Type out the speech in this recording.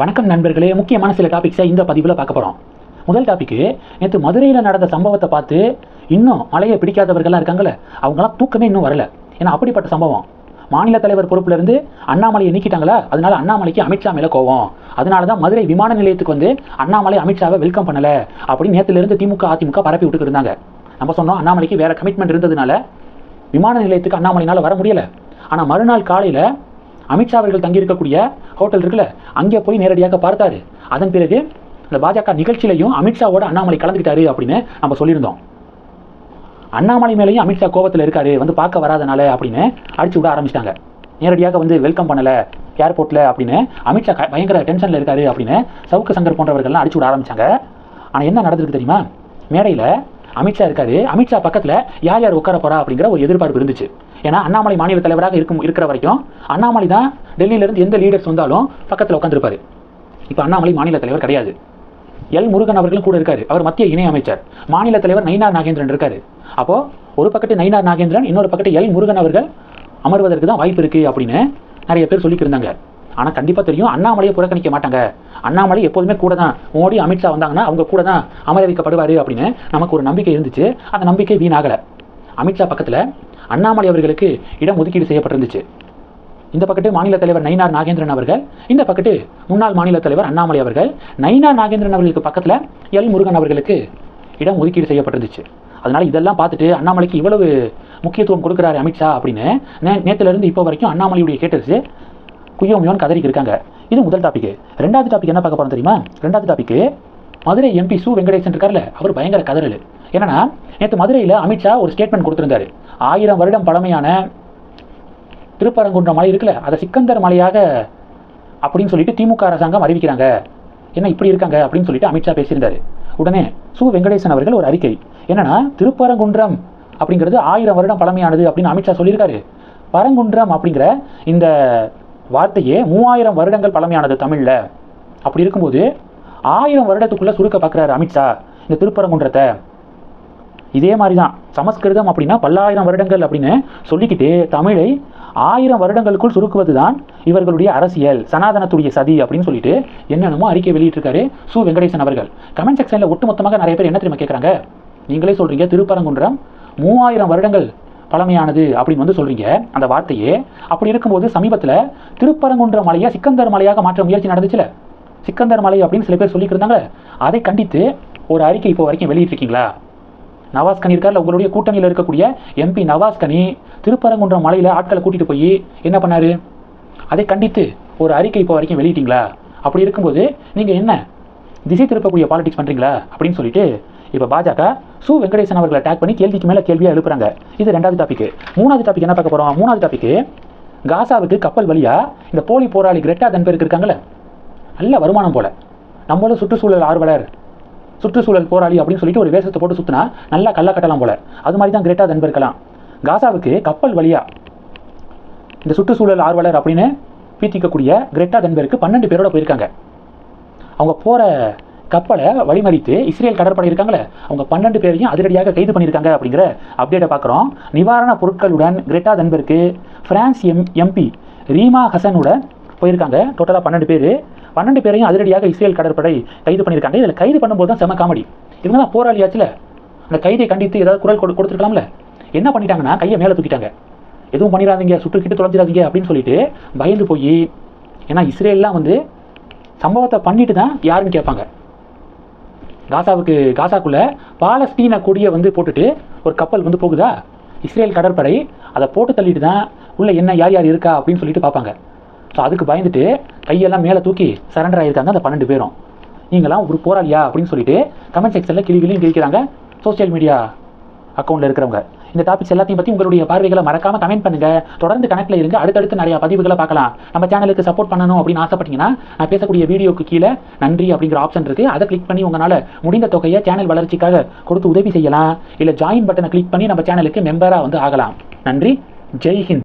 வணக்கம் நண்பர்களே முக்கியமான சில டாபிக்ஸை இந்த பதிவில் பார்க்க போகிறோம் முதல் டாபிக்கு நேற்று மதுரையில் நடந்த சம்பவத்தை பார்த்து இன்னும் மலையை பிடிக்காதவர்கள்லாம் இருக்காங்கல்ல அவங்களாம் தூக்கமே இன்னும் வரல. ஏன்னா அப்படிப்பட்ட சம்பவம். மாநில தலைவர் பொறுப்பிலிருந்து அண்ணாமலையை நீக்கிட்டாங்களா? அதனால அண்ணாமலைக்கு அமித்ஷா மேலே கோவம். அதனால தான் மதுரை விமான நிலையத்துக்கு வந்து அண்ணாமலை அமித்ஷாவை வெல்கம் பண்ணலை அப்படின்னு நேற்றுலேருந்து திமுக அதிமுக பரப்பி விட்டுட்டு இருந்தாங்க. நம்ம சொன்னோம் அண்ணாமலைக்கு வேறு கமிட்மெண்ட் இருந்ததுனால விமான நிலையத்துக்கு அண்ணாமலையினால் வர முடியல. ஆனால் மறுநாள் காலையில் அமித்ஷா அவர்கள் தங்கியிருக்கக்கூடிய ஹோட்டல் இருக்குல்ல அங்கே போய் நேரடியாக பார்த்தாரு. அதன் பிறகு இந்த பாஜக நிகழ்ச்சியிலையும் அமித்ஷாவோட அண்ணாமலை கலந்துக்கிட்டாரு அப்படின்னு நம்ம சொல்லியிருந்தோம். அண்ணாமலை மேலேயும் அமித்ஷா கோபத்தில் இருக்காரு வந்து பார்க்க வராதனால அப்படின்னு அடிச்சு விட ஆரம்பிச்சிட்டாங்க. நேரடியாக வந்து வெல்கம் பண்ணலை ஏர்போர்ட்டில் அப்படின்னு அமித்ஷா பயங்கர டென்ஷனில் இருக்காரு அப்படின்னு சவுக்கு சங்கர் போன்றவர்கள்லாம் அடிச்சு விட ஆரம்பிச்சாங்க. ஆனால் என்ன நடந்திருக்கு தெரியுமா? மேடையில் அமித்ஷா இருக்காரு அமித்ஷா பக்கத்தில் யார் யார் உட்கார போறா அப்படிங்கிற ஒரு எதிர்பார்ப்பு இருந்துச்சு. ஏன்னா அண்ணாமலை மாநில தலைவராக இருக்கும் இருக்கிற வரைக்கும் அண்ணாமலை தான் டெல்லியிலேருந்து எந்த லீடர்ஸ் வந்தாலும் பக்கத்தில் உட்காந்துருப்பாரு இப்போ அண்ணாமலை மாநில தலைவர் கிடையாது. எல் முருகன் அவர்களும் கூட இருக்காரு. அவர் மத்திய இணை அமைச்சர். மாநில தலைவர் நயினார் நாகேந்திரன் இருக்காரு. அப்போ ஒரு பக்கத்து நயினார் நாகேந்திரன் இன்னொரு பக்கத்து எல் முருகன் அவர்கள் அமர்வதற்கு தான் வாய்ப்பு இருக்கு அப்படின்னு நிறைய பேர் சொல்லிக்கிருந்தாங்க ஆனால் கண்டிப்பாக தெரியும் அண்ணாமலையை புறக்கணிக்க மாட்டாங்க. அண்ணாமலை எப்போதுமே கூட தான் மோடி அமித்ஷா வந்தாங்கன்னா அவங்க கூட தான் அமர வைக்கப்படுவார் அப்படின்னு நமக்கு ஒரு நம்பிக்கை இருந்துச்சு. அந்த நம்பிக்கை வீணாகலை. அமித்ஷா பக்கத்தில் அண்ணாமலை அவர்களுக்கு இடம் ஒதுக்கீடு செய்யப்பட்டிருந்துச்சு. இந்த பக்கத்து மாநில தலைவர் நயினார் நாகேந்திரன் அவர்கள் இந்த பக்கத்து முன்னாள் மாநில தலைவர் அண்ணாமலை அவர்கள் நயினார் நாகேந்திரன் அவர்களுக்கு பக்கத்தில் எல் முருகன் அவர்களுக்கு இடம் ஒதுக்கீடு செய்யப்பட்டிருந்துச்சு. அதனால் இதெல்லாம் பார்த்துட்டு அண்ணாமலைக்கு இவ்வளவு முக்கியத்துவம் கொடுக்குறாரு அமித்ஷா அப்படின்னு நே நேத்துல இருந்து இப்போ வரைக்கும் அண்ணாமலையுடைய கேட்டர்ஸ் குய்யோ கதறிக்கு இருக்காங்க. இது முதல் டாபிக் ரெண்டாவது டாபிக் என்ன பார்க்க போகிறோம் தெரியுமா? ரெண்டாவது டாபிக் மதுரை எம்பி சு வெங்கடேசன் இருக்கார்ல அவர் பயங்கர கதறல். என்னன்னா நேற்று மதுரையில் அமித்ஷா ஒரு ஸ்டேட்மெண்ட் கொடுத்துருந்தாரு. ஆயிரம் வருடம் பழமையான திருப்பரங்குன்றம் மலை இருக்குல்ல அதை சிக்கந்தர் மலையாக அப்படின்னு சொல்லிட்டு திமுக அரசாங்கம் அறிவிக்கிறாங்க. என்ன இப்படி இருக்காங்க அப்படின்னு சொல்லிட்டு அமித்ஷா பேசியிருந்தாரு. உடனே சு. வெங்கடேசன் அவர்கள் ஒரு அறிக்கை. என்னன்னா திருப்பரங்குன்றம் அப்படிங்கிறது ஆயிரம் வருடம் பழமையானது அப்படின்னு அமித்ஷா சொல்லியிருக்காரு. பரங்குன்றம் அப்படிங்கிற இந்த வார்த்தையே மூவாயிரம் வருடங்கள் பழமையானது தமிழில். அப்படி இருக்கும்போது ஆயிரம் வருடத்துக்குள்ளே சுருக்க பார்க்குறாரு அமித்ஷா இந்த திருப்பரங்குன்றத்தை. இதே மாதிரி தான் சமஸ்கிருதம் அப்படின்னா பல்லாயிரம் வருடங்கள் அப்படின்னு சொல்லிக்கிட்டு தமிழை ஆயிரம் வருடங்களுக்குள் சுருக்குவது தான் இவர்களுடைய அரசியல் சனாதனத்துடைய சதி அப்படின்னு சொல்லிட்டு என்னென்னமோ அறிக்கை வெளியிட்டிருக்காரு சு. வெங்கடேசன் அவர்கள். கமெண்ட் செக்ஷனில் ஒட்டுமொத்தமாக நிறைய பேர் என்ன தெரியுமா கேட்குறாங்க நீங்களே சொல்றீங்க திருப்பரங்குன்றம் மூவாயிரம் வருடங்கள் பழமையானது அப்படின்னு வந்து சொல்றீங்க. அந்த வார்த்தையே அப்படி இருக்கும்போது சமீபத்தில் திருப்பரங்குன்ற மலையை சிக்கந்தர் மலையாக மாற்ற முயற்சி நடந்துச்சுல? சிக்கந்தர் மலை அப்படின்னு சில பேர் சொல்லிக்கிறாங்க அதை கண்டித்து ஒரு அறிக்கை இப்போ வரைக்கும் வெளியிட்டிருக்கீங்களா? நவாஸ் கனி இருக்கார்ல உங்களுடைய கூட்டணியில் இருக்கக்கூடிய எம்பி நவாஸ் கனி திருப்பரங்குன்றம் மலையில் ஆட்களை கூட்டிட்டு போய் என்ன பண்ணாரு? அதை கண்டித்து ஒரு அறிக்கை இப்போ வரைக்கும் வெளியிட்டீங்களா? அப்படி இருக்கும்போது நீங்கள் என்ன திசை திருப்பக்கூடிய பாலிடிக்ஸ் பண்ணுறீங்களா அப்படின்னு சொல்லிட்டு இப்போ பாஜக சு வெங்கடேசன் அவர்களை அட்டாக் பண்ணி கேள்விக்கு மேலே கேள்வியாக எழுப்புறாங்க. இது ரெண்டாவது டாபிக் மூணாவது டாபிக் என்ன பார்க்க போகிறோம் மூணாவது டாபிக் காசாவுக்கு கப்பல் வழியாக இந்த போலி போராளி கிரெட்டா தன்பேருக்கு இருக்காங்களே நல்ல வருமானம் போல. நம்மளும் சுற்றுச்சூழல் ஆர்வலர். சுற்றுச்சூழல் போராளி அப்படின்னு சொல்லிட்டு ஒரு வேஷத்தை போட்டு சுத்தினா நல்லா கல்லா கட்டலாம் போல. அது மாதிரி தான் கிரேட்டா தன்பர்க்கலாம் காசாவுக்கு கப்பல் வழியா இந்த சுற்றுச்சூழல் ஆர்வலர் அப்படின்னு பீத்திக்கக்கூடிய கிரெட்டா தன்பருக்கு பன்னெண்டு பேரோட போயிருக்காங்க. அவங்க போற கப்பலை வழிமறித்து இஸ்ரேல் கடற்படை இருக்காங்களே அவங்க பன்னெண்டு பேரையும் அதிரடியாக கைது பண்ணியிருக்காங்க அப்படிங்கிற அப்டேட்டை பார்க்குறோம். நிவாரண பொருட்களுடன் கிரெட்டா தன்பருக்கு பிரான்ஸ் எம் எம்பி ரீமா ஹசனுடன் போயிருக்காங்க. டோட்டலாக பன்னெண்டு பேர். பன்னெண்டு பேரையும் அதிரடியாக இஸ்ரேல் கடற்படை கைது பண்ணியிருக்காங்க. இதில் கைது பண்ணும்போது தான் செம காமெடி. இவங்க தான் போராளியாச்சுல அந்த கைதை கண்டித்து ஏதாவது குரல் கொடு கொடுத்துருக்கலாம்ல? என்ன பண்ணிட்டாங்கன்னா கையை மேலே தூக்கிட்டாங்க. எதுவும் பண்ணிடாதீங்க சுட்டுக்கிட்டு தொலைஞ்சிடாதீங்க அப்படின்னு சொல்லிட்டு பயந்து போய் ஏன்னா இஸ்ரேல்லாம் வந்து சம்பவத்தை பண்ணிட்டு தான் யாருன்னு கேட்பாங்க. காசாவுக்கு காசாக்குள்ளே பாலஸ்தீன கொடியை வந்து போட்டுட்டு ஒரு கப்பல் வந்து போகுதா? இஸ்ரேல் கடற்படை அதை போட்டு தள்ளிட்டு தான் உள்ளே என்ன யார் யார் இருக்கா அப்படின்னு சொல்லிட்டு பார்ப்பாங்க. ஸோ அதுக்கு பயந்துட்டு கையெல்லாம் மேலே தூக்கி சரண்டர் ஆகியிருக்காங்க அந்த பன்னெண்டு பேரும். நீங்களாம் ஒரு போராளியா அப்படின்னு சொல்லிட்டு கமெண்ட் செக்ஷனில் கிளி கிளியும் கிழிக்கிறாங்க. சோஷியல் மீடியா அக்கௌண்ட்டில் இருக்கிறவங்க. இந்த டாபிக்ஸ் எல்லாத்தையும் பற்றி உங்களுடைய பார்வைகளை மறக்காம கமெண்ட் பண்ணுங்கள் தொடர்ந்து கணக்கில் இருங்க. அடுத்தடுத்து நிறைய பதிவுகளை பார்க்கலாம். நம்ம சேனலுக்கு சப்போர்ட் பண்ணணும் அப்படின்னு ஆசைப்பட்டீங்கன்னா நான் பேசக்கூடிய வீடியோக்கு கீழே நன்றி அப்படிங்கிற ஆப்ஷன் இருக்குது அதை கிளிக் பண்ணி உங்களால் முடிந்த தொகையை சேனல் வளர்ச்சிக்காக கொடுத்து உதவி செய்யலாம். இல்லை ஜாயின் பட்டனை கிளிக் பண்ணி நம்ம சேனலுக்கு மெம்பராக வந்து ஆகலாம். நன்றி. ஜெய் ஹிந்த்.